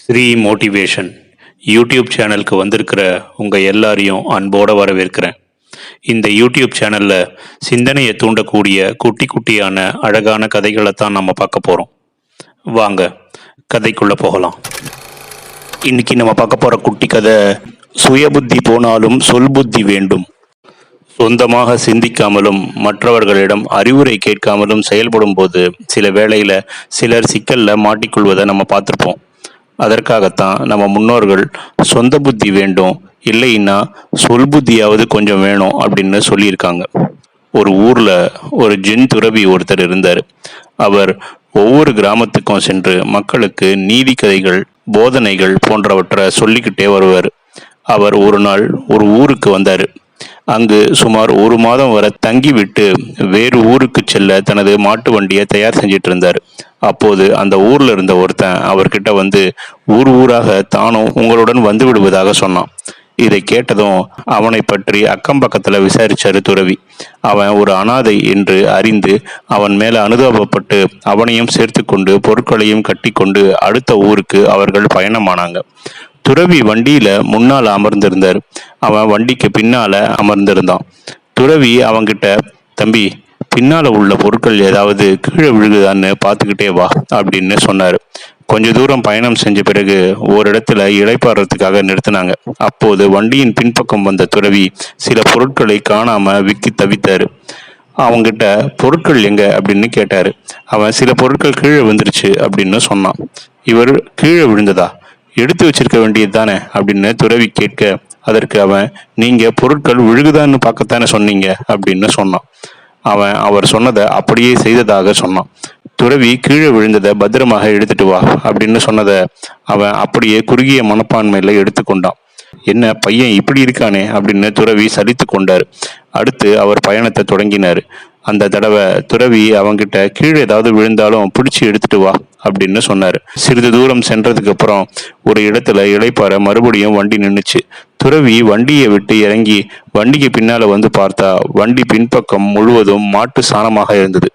Sri motivation YouTube சேனலுக்கு வந்திருக்கிற உங்கள் எல்லாரையும் அன்போடு வரவேற்கிறேன். இந்த யூடியூப் சேனலில் சிந்தனையை தூண்டக்கூடிய குட்டி குட்டியான அழகான கதைகளை தான் நம்ம பார்க்க போகிறோம் வாங்க கதைக்குள்ளே போகலாம். இன்னைக்கு நம்ம பார்க்க போகிற குட்டி கதை சுயபுத்தி போனாலும் சொல் புத்தி வேண்டும் சொந்தமாக சிந்திக்காமலும் மற்றவர்களிடம் அறிவுரை கேட்காமலும் செயல்படும் போது சில வேளையில் சிலர் சிக்கலில் மாட்டிக்கொள்வதை நம்ம பார்த்துருப்போம். அதற்காகத்தான் நம்ம முன்னோர்கள் சொந்த புத்தி வேண்டும் இல்லைன்னா சொல் புத்தியாவது கொஞ்சம் வேணும் அப்படின்னு சொல்லியிருக்காங்க. ஒரு ஊரில் ஒரு ஜின் துறவி ஒருத்தர் இருந்தார். அவர் ஒவ்வொரு கிராமத்துக்கும் சென்று மக்களுக்கு நீதி கதைகள் போதனைகள் போன்றவற்றை சொல்லிக்கிட்டே வருவார். அவர் ஒரு நாள் ஒரு ஊருக்கு வந்தார். அங்கு சுமார் ஒரு மாதம் வரை தங்கிவிட்டு வேறு ஊருக்கு செல்ல தனது மாட்டு வண்டியை தயார் செஞ்சிட்டு இருந்தார் அப்போது அந்த ஊர்ல இருந்த ஒருத்தன் அவர்கிட்ட வந்து ஊர் ஊராக தானும் உங்களுடன் வந்து விடுவதாக சொன்னான். இதை கேட்டதும் அவனை பற்றி அக்கம் பக்கத்துல விசாரிச்சாரு துறவி. அவன் ஒரு அனாதை என்று அறிந்து அவன் மேல அனுதாபப்பட்டு அவனையும் சேர்த்து கொண்டு பொருட்களையும் கட்டி கொண்டு அடுத்த ஊருக்கு அவர்கள் பயணமானாங்க. துறவி வண்டியில முன்னால அமர்ந்திருந்தார். அவன் வண்டிக்கு பின்னால அமர்ந்திருந்தான். துறவி அவன்கிட்ட தம்பி பின்னால உள்ள பொருட்கள் ஏதாவது கீழே விழுகுதான்னு பார்த்துக்கிட்டே வா அப்படின்னு சொன்னாரு. கொஞ்ச தூரம் பயணம் செஞ்ச பிறகு ஓரிடத்துல இழைப்பாடுறதுக்காக நிறுத்தினாங்க. அப்போது வண்டியின் பின்பக்கம் வந்த துறவி சில பொருட்களை காணாம விக்கி தவித்தாரு. அவங்கிட்ட பொருட்கள் எங்க? அப்படின்னு கேட்டாரு. அவன் சில பொருட்கள் கீழே விழுந்துருச்சு அப்படின்னு சொன்னான். இவர் கீழே விழுந்ததா? எடுத்து வச்சிருக்க வேண்டியது தானே அப்படின்னு துறவி கேட்க அதற்கு அவன் நீங்க பொருட்கள் விழுகுதான்னு பார்க்கத்தானே சொன்னீங்க? அப்படின்னு சொன்னான். அவன் அவர் சொன்னதை அப்படியே செய்ததாக சொன்னான். துறவி கீழே விழுந்ததை பத்திரமாக எடுத்துட்டு வா அப்படின்னு சொன்னதை அவன் அப்படியே குறுகிய மனப்பான்மையில எடுத்துக்கொண்டான் என்ன பையன் இப்படி இருக்கானே? அப்படின்னு துறவி சலித்து கொண்டார். அடுத்து அவர் பயணத்தை தொடங்கினார். அந்த தடவை துறவி அவங்கிட்ட கீழே ஏதாவது விழுந்தாலும் பிடிச்சி எடுத்துட்டு வா அப்படின்னு சொன்னார். சிறிது தூரம் சென்றதுக்கு அப்புறம் ஒரு இடத்துல இளைப்பாற மறுபடியும் வண்டி நின்றுச்சு துறவி வண்டியை விட்டு இறங்கி வண்டிக்கு பின்னால வந்து பார்த்தா வண்டி பின்பக்கம் முழுவதும் மாட்டு சாணமாக இருந்தது.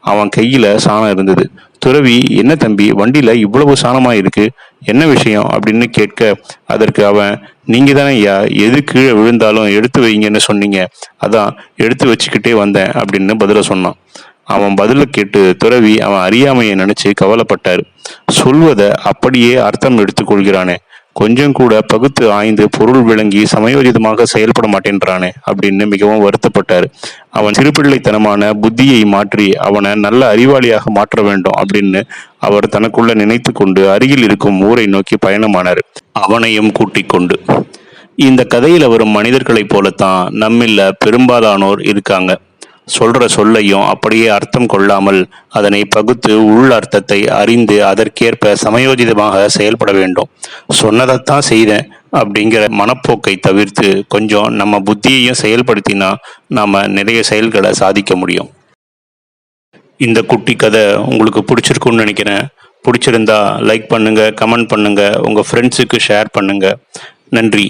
அவன் கையில சாணம் இருந்தது. துறவி என்ன தம்பி வண்டியில இவ்வளவு சாணமா இருக்கு? என்ன விஷயம்? அப்படின்னு கேட்க அதற்கு அவன் நீங்க தானே ஐயா எது கீழே விழுந்தாலும் எடுத்து வைங்கன்னு சொன்னீங்க. அதான் எடுத்து வச்சுக்கிட்டே வந்தேன் அப்படின்னு பதில சொன்னான். அவன் பதில கேட்டு துறவி அவன் அறியாமையை நினைச்சு கவலைப்பட்டார். சொல்வதை அப்படியே அர்த்தம் எடுத்துக்கொள்கிறானே கொஞ்சம் கூட பகுத்து ஆய்ந்து பொருள் விளங்கி சமயோஜிதமாக செயல்பட மாட்டேன்றானே அப்படின்னு மிகவும் வருத்தப்பட்டார். அவன் சிறுபிள்ளைத்தனமான புத்தியை மாற்றி அவனை நல்ல அறிவாளியாக மாற்ற வேண்டும் அப்படின்னு அவர் தனக்குள்ள நினைத்து கொண்டு அருகில் இருக்கும் ஊரை நோக்கி பயணமானார். அவனையும் கூட்டிக் கொண்டு. இந்த கதையில வரும் மனிதர்களைப் போலத்தான் நம்மில்ல பெரும்பாலானோர் இருக்காங்க. சொல்ற சொல்லையும் அப்படியே அர்த்தம் கொள்ளாமல் அதனை பகுத்து உள் அர்த்தத்தை அறிந்து அதற்கேற்ப சமயோஜிதமாக செயல்பட வேண்டும். சொன்னதைத்தான் செய்தேன் அப்படிங்கிற மனப்போக்கை தவிர்த்து கொஞ்சம் நம்ம புத்தியையும் செயல்படுத்தினா நாம் நிறைய செயல்களை சாதிக்க முடியும். இந்த குட்டி கதை உங்களுக்கு பிடிச்சிருக்குன்னு நினைக்கிறேன். பிடிச்சிருந்தா லைக் பண்ணுங்கள் கமெண்ட் பண்ணுங்கள் உங்கள் ஃப்ரெண்ட்ஸுக்கு ஷேர் பண்ணுங்கள் நன்றி.